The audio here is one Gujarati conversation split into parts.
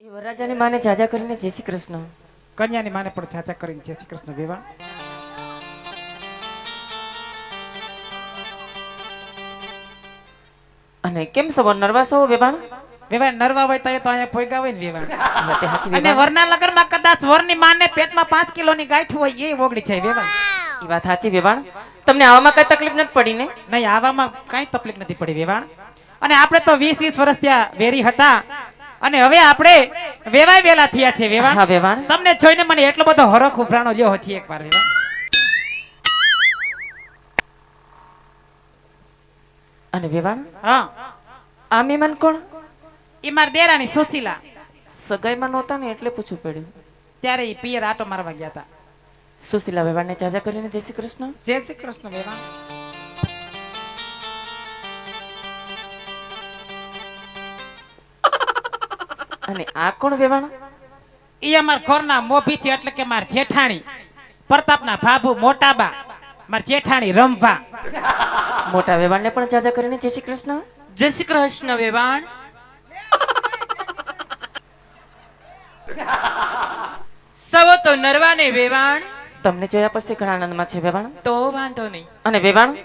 એ વરરાજાની માને જાજા કરીને જય શ્રી કૃષ્ણ. કન્યાની માને પણ ચાચા કરીને જય શ્રી કૃષ્ણ વિવાહ. અને કેમ સવો નર્વસ હો બેબાણ વિવાહ નરવા હોય તો એ તો અહીંયા ફોઈગા હોય ને વિવાહ અને વરના લગનમાં કદાચ વરની માને પેટમાં પાંચ કિલોની ગાંઠ હોય એ ઓગળી જાય વિવાહ એ વાત સાચી બેબાણ તમને આવામાં કઈ તકલીફ નથી પડી ને? નહીં આવામાં કઈ તકલીફ નથી પડી વેવાણ. અને આપણે તો વીસ વીસ વર્ષ ત્યાં વેરી હતા. અને હવે આપણે વેવાય વેલા થયા છે વેવાણ. હા વેવાણ. તમને જોઈને મને એટલો બધો હરખ ઉભરાણો લ્યો હતી એકવાર વેવાણ. અને વેવાણ? હા. આ મહેમાન કોણ? એ માર દેરાની સુશીલા. સગાઈમાં નહોતા ને એટલે પૂછવું પડ્યું. ત્યારે એ પિયર આટો મારવા ગયા હતા સુશીલા વેવાણને જાજા કરીને જય શ્રી કૃષ્ણ. જય શ્રી કૃષ્ણ વેવાણ. અને આ કોણ વેવાણા ઈ અમાર ઘરના મોભી છે એટલે કે માર જેઠાણી. પ્રતાપના ભાભુ મોટાબા. માર જેઠાણી રંભા મોટા વેવાણને પણ જાજા કરીને જય શ્રી કૃષ્ણ. જય શ્રી કૃષ્ણ વેવાણ. સવો તો નરવાને વેવાણ. તમને જોયા પછી ઘણા આનંદમાં છે વેવાણ? તો વાંધો નહીં. અને વેવાણ?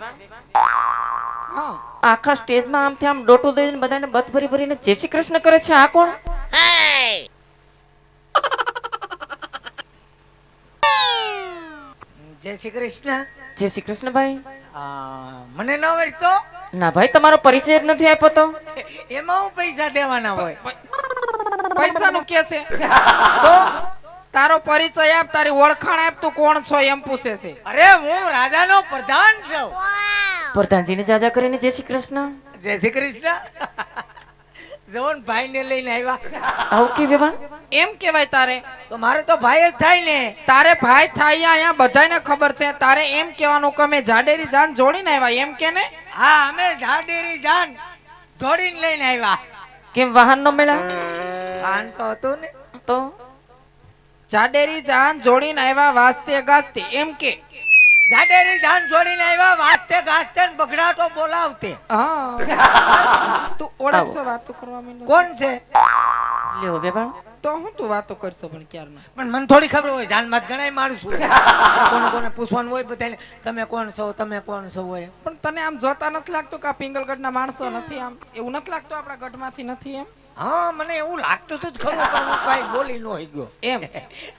આખા સ્ટેજમાં આમથી આમ ડોટો દઈને બધાને બત ભરી ભરીને જય શ્રી કૃષ્ણ કરે છે. આ કોણ? જય શ્રી કૃષ્ણ. જય શ્રી કૃષ્ણ ભાઈ આ, મને ન વળતો ના ભાઈ તમારો પરિચય જ નથી આપ્યો તો. એમાં હું પૈસા દેવાના હોય? પૈસાનું કે છે. તો? તારો પરિચય આપ તારી ઓળખાણ આપ તું કોણ છો એમ પૂછે છે. અરે હું રાજાનો પ્રધાન છું. પ્રધાનજીને જાજા કરીને જય શ્રી કૃષ્ણ. જય શ્રી કૃષ્ણ. જવન ભાઈ ને લઈને આવ્યા. આવું કે બેબાણ એમ કેવાય તારે. તો મારે તો ભાઈ જ થાય ને. તારે ભાઈ થાય અહીંયા બધાને ખબર છે. તારે એમ કહેવાનું કે અમે જાડેરી જાન જોડીને આવ્યા એમ કે ને? હા અમે જાડેરી જાન જોડીને લઈને આવ્યા. કેમ વાહન નો મેળા વાહન તો હતું ને. તો? જાડેરી જાન જોડીને આવ્યા વાસ્તે ગાસ્તે એમ કે? ઝાડેરી ધાન છોડીને આવ્યા વાસ્તે ગાસ્તે બગડાટો બોલાવતે. હા. તું ઓળખશો વાતો કરવા માંડ્યો? કોણ છે? લ્યો બેબાણ તો હું તું વાતો કરશો પણ ક્યારનો? પણ મને થોડી ખબર હોય જાનમાં જ ગણાય મારું છું કોને કોને પૂછવાનું હોય બધાને તમે કોણ છો તમે કોણ છો હોય. પણ તને આમ જોતા નથી લાગતું કે આ પિંગલગઢના માણસો નથી આમ? એવું નથી લાગતું આપણા ગઢમાંથી નથી એમ? હા મને એવું લાગતું હતું જ ખરું પણ હું કઈ બોલી ન હોય ગયો એમ.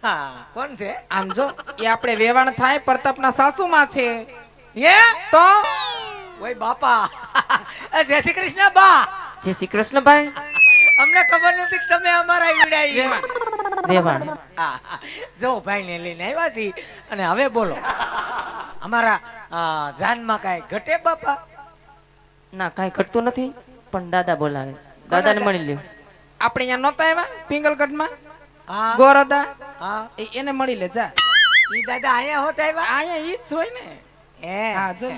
હા કોણ છે? આમ જો એ આપણે વેવાણ થાય પ્રતાપના સાસુમાં છે. હે? તો? ઓય બાપા. જય શ્રી કૃષ્ણ બા. જય શ્રી કૃષ્ણ ભાઈ અમને ખબર નથી કે તમે અમારા ઈવડાઈ. વેવાણ. હા. જો ભાઈ ને લઈને આવ્યા છી અને હવે બોલો. અમારા જાનમાં કાંઈ ઘટે બાપા? ના કાંઈ ઘટતું નથી પણ દાદા બોલાવે છે. દાદાને મળી લ્યો. આપણે અહીંયા નહોતા આવ્યા પિંગલગઢમાં? માં ગોરદા હા. એને મળી લે જા. ઈ દાદા અહીંયા હોત આવ્યા? અહીંયા ઈ જ હોય ને. હે. હા જો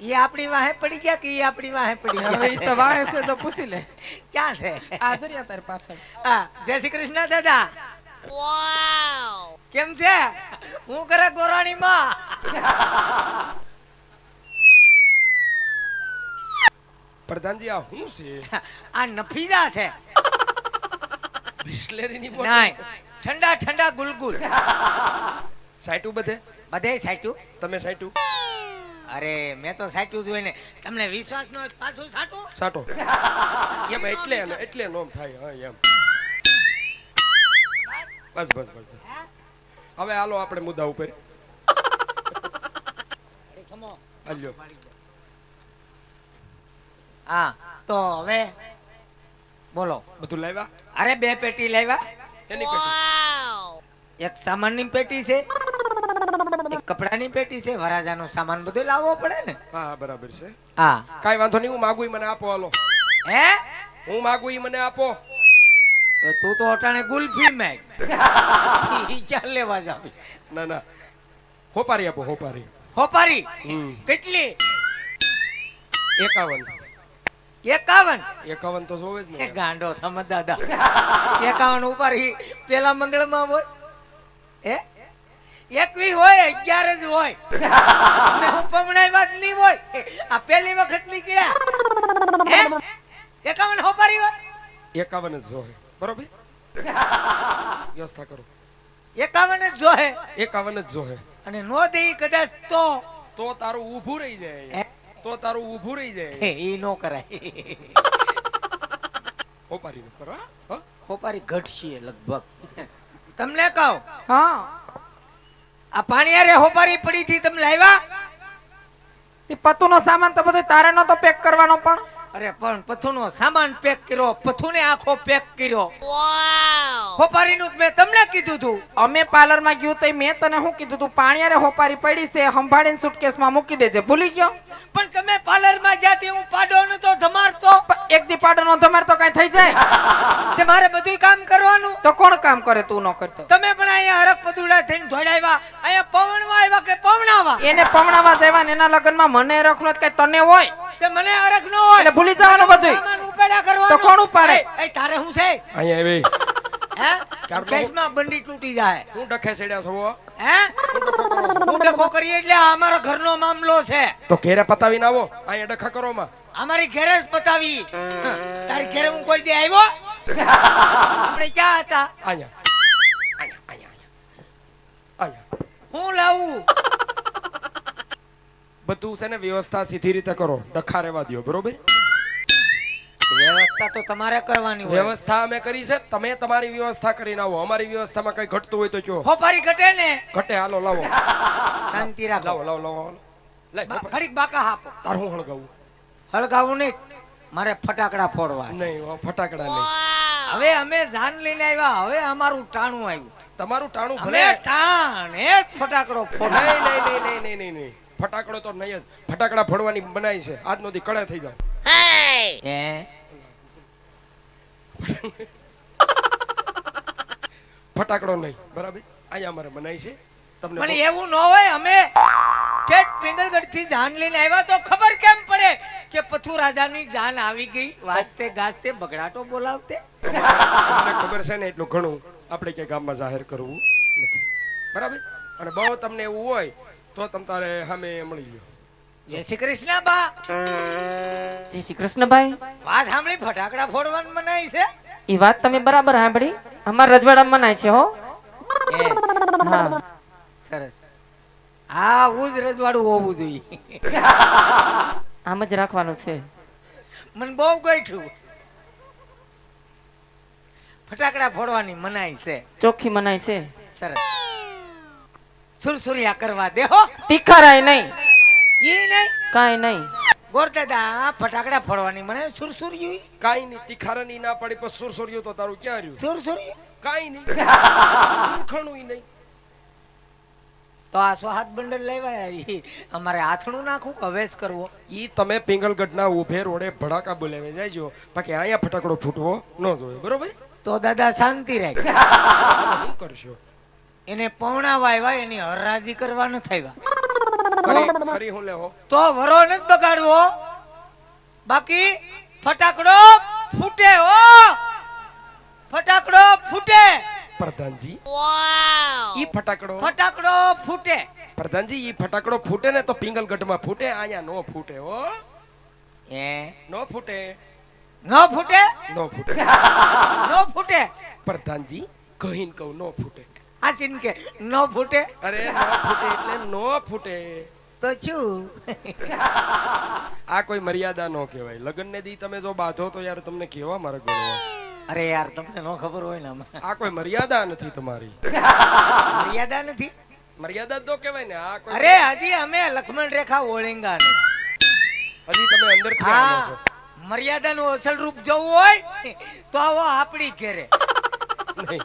ઈ આપણી વાહે પડી ગયા કે ઈ આપણી વાહે પડી હવે ઈ તો વાહે છે તો પૂછી લે. ક્યાં છે? આ જરિયા તાર પાછળ. હા જય શ્રી કૃષ્ણ દાદા. કેમ છે? હું કરે ગોરાણી માં પ્રધાનજી આ શું છે? આ નફીજા છે. બિસ્લેરીની બોટલ. ઠંડા ઠંડા ગુલગુલ. સાઈટુ બધે? બધે સાઈટુ તમે સાઈટુ અરે મેં તો સાચું જોઈ ને તમને વિશ્વાસ ન હોય પાછું સાટો? સાટો. એમ એટલે એટલે નોમ થાય હા એમ. બસ બસ બસ. હવે હાલો આપણે મુદ્દા ઉપર. હાલ્યો. હા તો હવે બોલો. બધું લાવ્યા? અરે બે પેટી લાવ્યા? એની પેટી? એક સામાનની પેટી છે એક કપડાની પેટી છે વરાજાનો સામાન બધું લાવવો પડે ને. હા બરાબર છે. હા. કાઈ વાંધો નહીં હું માગું ઈ મને આપો હાલો. હે? હું માગું ઈ મને આપો. તું તો અટાણે ગુલ્ફી મેં ઈ ક્યાં લેવા જાવી? ના ના. હોપારી આપો હોપારી. હોપારી? કેટલી? એકાવન. એકાવન. એકાવન તો જોવે જ ને. ગાંડો તમે દાદા. એકાવન ઉપર પેલા મંગળમાં હોય. હે? એકવી હોય અગિયાર જ હોય. પમણાઈ વાત નહીં હોય. આ પહેલી વખત નીકળ્યા. હે? એકાવન હોપારી હોય? એકાવન જ જોવે. બરોબર? વ્યવસ્થા કરો. એકાવન જ જોહે એકાવન જ જોહે અને નો દે કદાચ તો. તો તારું ઊભું રહી જાય? તો તારું ઊભું રહી જાય. એ નો કરાય. ઓપારી નું કરો હા? હા? ખોપારી ઘટશે લગભગ. તમને કહો? હા. આ પાણીયારે હોપારી પડી હતી તમે લાવ્યા? તે પતુનો સામાન તો બધો તારે નો તો પેક કરવાનો પણ. અરે પણ પથુનો સામાન પેક કર્યો પથુને આખો પેક કર્યો. હોપારીનું મેં તમને કીધું હતું અમે પાર્લરમાં ગયું તો મેં તને શું કીધું તું? પાણીયારે હોપારી પડી છે સંભાળીને સુટકેસમાં મૂકી દેજે. ભૂલી ગયો? પણ તમે પાર્લરમાં જ્યાંથી હું પાડો તો ધમાર તો એક દી પાડોનો ધમાર તો કઈ થઈ જાય? તે મારે બધું કામ કરવાનું. તો કોણ કામ કરે તું ન કરતો? તમે પણ અહીંયા હરક પદુડા થઈને ધોડાવ્યા અહીંયા પવણવા આવ્યા કે પવણાવા? એને પવણાવા જવા ને એના લગ્નમાં મને રખલો કઈ તને હોય? તે મને અરખ ન હોય. એટલે ભૂલી જવાનું બધું. ઉપાડ્યા કરવાનું. તો કોણ ઉપાડે? એ, તારે શું છે? અહીંયા આવી. હે? કેસમાં બંડી તૂટી જાય. હું ડખે સેડ્યા છો હે? હું? ડખો કરી એટલે આ અમારા ઘરનો મામલો છે. તો ઘેરે પતાવીને આવો. અહીંયા ડખા કરો માં. અમારી ઘેરે જ પતાવી. તારી ઘેરે હું કોઈ દે આવ્યો? આપણે ક્યાં હતા? અહીંયા અહીંયા અહીંયા. અહીંયા. હું લાવું? બધું છે ને વ્યવસ્થા સીધી રીતે કરો. ડખા રહેવા દ્યો બરોબર? વ્યવસ્થા તો તમારે કરવાની હોય. વ્યવસ્થા અમે કરી છે. તમે તમારી વ્યવસ્થા કરીને આવો. અમારી વ્યવસ્થામાં કઈ ઘટતું હોય તો કયો હોપારી ઘટે ને? ઘટે. હાલો લાવો. શાંતિ રાખો. લાવો લાવો લાવો લાવો. લે ઘડીક બાકા આપો તાર હું હળગાવું? હળગાવું નહીં. મારે ફટાકડા ફોડવા નહીં હો, ફટાકડા નહીં. હવે અમે જાન લઈને આવ્યા. હવે અમારું ટાણું આવ્યું. તમારું ટાણું ભલે. ટાણ એ ફટાકડો ફોડ. નહીં નહીં નહીં નહીં નહીં નહીં. ફટાકડો તો નહીં જ. ફટાકડા ફોડવાની બનાવી છે. આજ નોથી કળે થઈ જાવ હે? ફટાકડો નહીં. બરાબર? અહીંયા અમારે બનાવી છે. તમને પણ એવું ન હોય અમે ઠેઠ પિંગલગઢથી જાન લઈને આવ્યા તો ખબર કેમ પડે કે પથુ રાજાની જાન આવી ગઈ વાજતે ગાજતે બગડાટો બોલાવતે. તમને ખબર છે ને એટલું ઘણું આપણે કે ગામમાં જાહેર કરવું નથી. બરાબર? અને બહુ તમને એવું હોય તો તમ તારે સામે મળી લ્યો જય શ્રી કૃષ્ણ બા જય શ્રી કૃષ્ણભાઈ વાત સાંભળી ફટાકડા ફોડવાનું મનાય છે? એ વાત તમે બરાબર સાંભળી. અમારા રજવાડામાં મનાય છે હો. હા. સરસ. હા આવું જ રજવાડું હોવું જોઈએ. આમ જ રાખવાનું છે. મને બહુ ગઈઠું ફટાકડા ફોડવાની મનાય છે. ચોખ્ખી મનાય છે. સરસ. સુરસુરિયા કરવા દે હો. તીખારાય નહીં. ઈ નહીં કાંઈ નહીં ગોરદાદા ફટાકડા ફોડવાની મને સુરસુરિયું કાંઈ નહીં તિખારાની ના પડી પણ સુરસુર્યું તો તારું ક્યાં રહ્યું? સુરસુરિયું કાંઈ નહીં ખણું નહીં તો આ સો હાથ બંડલ લેવાય આવી. અમારે હાથણું નાખું અવેશ હવે જ કરવો? ઈ તમે પિંગલગઢના ઉભે રોડે ભડાકા બોલાવે જાયજો બાકી અહીંયા ફટાકડો ફૂટવો ન જોઈએ બરોબર? તો દાદા શાંતિ રાખ. શું કરશો? એને પૌણા વાયવા એની હરરાજી કરવા ન થયા કરી કરી હું લેવો? તો વરો નથી બગાડવો. બાકી ફટાકડો ફૂટે હો. ફટાકડો ફૂટે. પ્રધાનજી ઈ ફટાકડો? ફટાકડો ફૂટે. પ્રધાનજી ઈ ફટાકડો ફૂટે ને તો પિંગલગઢમાં ફૂટે અહીંયા નો ફૂટે હો. એ? નો ફૂટે. ન ફૂટે? નો ફૂટે. નો ફૂટે. પ્રધાનજી કહીન કહું નો ફૂટે. આ સીન કે ન ફૂટે? અરે ન ફૂટે એટલે નો ફૂટે. તો શું આ કોઈ મર્યાદા નો કહેવાય. લગ્ન ને દી તમે જો બાંધો તો યાર તમને કેવા મારે ગણવા? અરે યાર તમને ન ખબર હોય ને આ કોઈ મર્યાદા નથી તમારી. મર્યાદા નથી? મર્યાદા તો કહેવાય ને આ કોઈ અરે હજી અમે લક્ષ્મણ રેખા ઓળેંગા ને હજી તમે અંદરથી આવો છો. મર્યાદાનું અસલ રૂપ જોવું હોય તો આવો આપણી ઘેરે. નહીં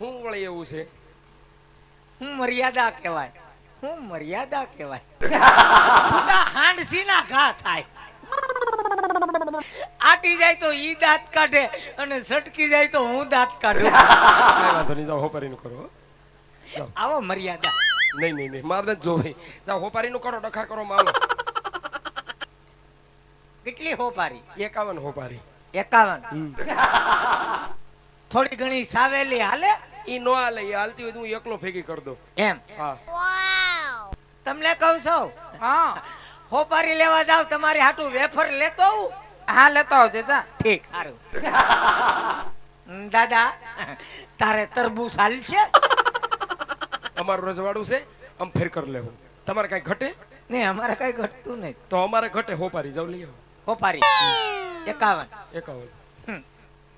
હું વળી એવું છે. હું મર્યાદા કહેવાય. હું મર્યાદા કહેવાય. સુના હાંડસી ના ઘા થાય. આટી જાય તો ઈ દાંત કાઢે અને સટકી જાય તો હું દાંત કાઢું. વાંધો નહીં જાઓ હોપારીનું કરો આવો મર્યાદા. નહીં નહીં નહીં મારે જ જોવી. જાઓ હોપારીનું કરો ડખા કરો માલો કેટલી હોપારી? એકાવન હોપારી. એકાવન. થોડી ઘણી સાવેલી હાલે. ઈ નો હાલે ઈ હાલતી હોય તો હું એકલો ભેગી કરી દઉં. એમ? હા. તમને કહું છું? હા. હોપારી લેવા જાવ તમારી હાટું વેફર લેતો આવું? હા લેતો આવજે જા. ઠીક સારું. દાદા તારે તરબૂચ હાલશે અમારું રજવાડું છે આમ ફેર કરી લેવું. તમારે કાંઈ ઘટે? ને અમારે કઈ ઘટતું નહીં. તો અમારે ઘટે હોપારી જાવ લઈ આવો. હોપારી એકાવન. એકાવન.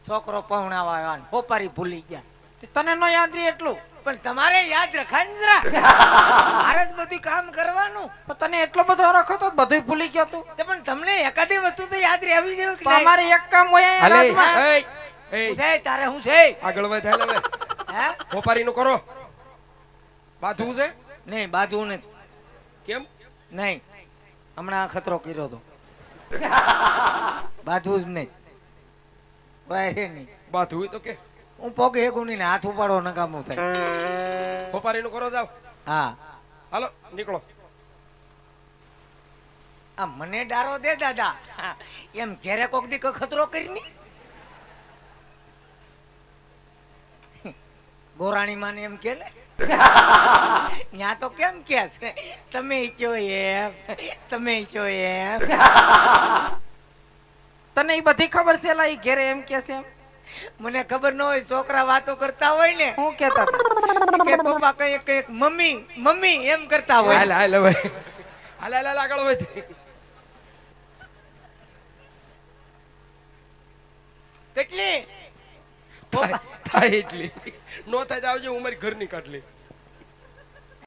છોકરો પહોણાવા આવ્યા હોપારી ભૂલી ગયા. તને નો યાદ રહી એટલું. પણ તમારે યાદ રખાય જરા. મારે જ બધું કામ કરવાનું. પણ તને એટલો બધો રખો તો બધું ભૂલી ગયો તું. તે પણ તમને એકાદી વસ્તુ તો યાદ રહેવી જોઈએ કે અમારે એક કામ હોય રાજમાં. એય, એય, છે તારે હું છે? આગળ વધ હાલ હવે હે? હોપારીનું કરો. બાથું છે? નહીં બાધું ને કેમ? નહીં. હમણાં ખતરો કર્યો તો. બાધું જ નહીં. વાયરે નહીં. બાધું તો કે. હું પગ હેગું નહીં હાથ ઉપાડો નકામું થાય. હોપારીનું કરો જાવ હા. હાલો નીકળો. આ મને ડારો દે દાદા. એમ ઘેરે કોક દી ખતરો કરી ની ગોરાણી માને એમ કે ને? ત્યાં તો કેમ કે છે? તમે ઈચ્છો એમ. તમે ઈચ્છો એમ. તને એ બધી ખબર છે લા એ ઘેરે એમ કે છે એમ? મને ખબર ન હોય છોકરા વાતો કરતા હોય ને. હું કેતા કે પપ્પા કઈ કઈ મમ્મી મમ્મી એમ કરતા હોય. હાલ હાલ હવે. હાલ હાલ આગળ વધી. કેટલી? થાય એટલી. નો થાય આવજો હું મારી ઘરની કાઢલી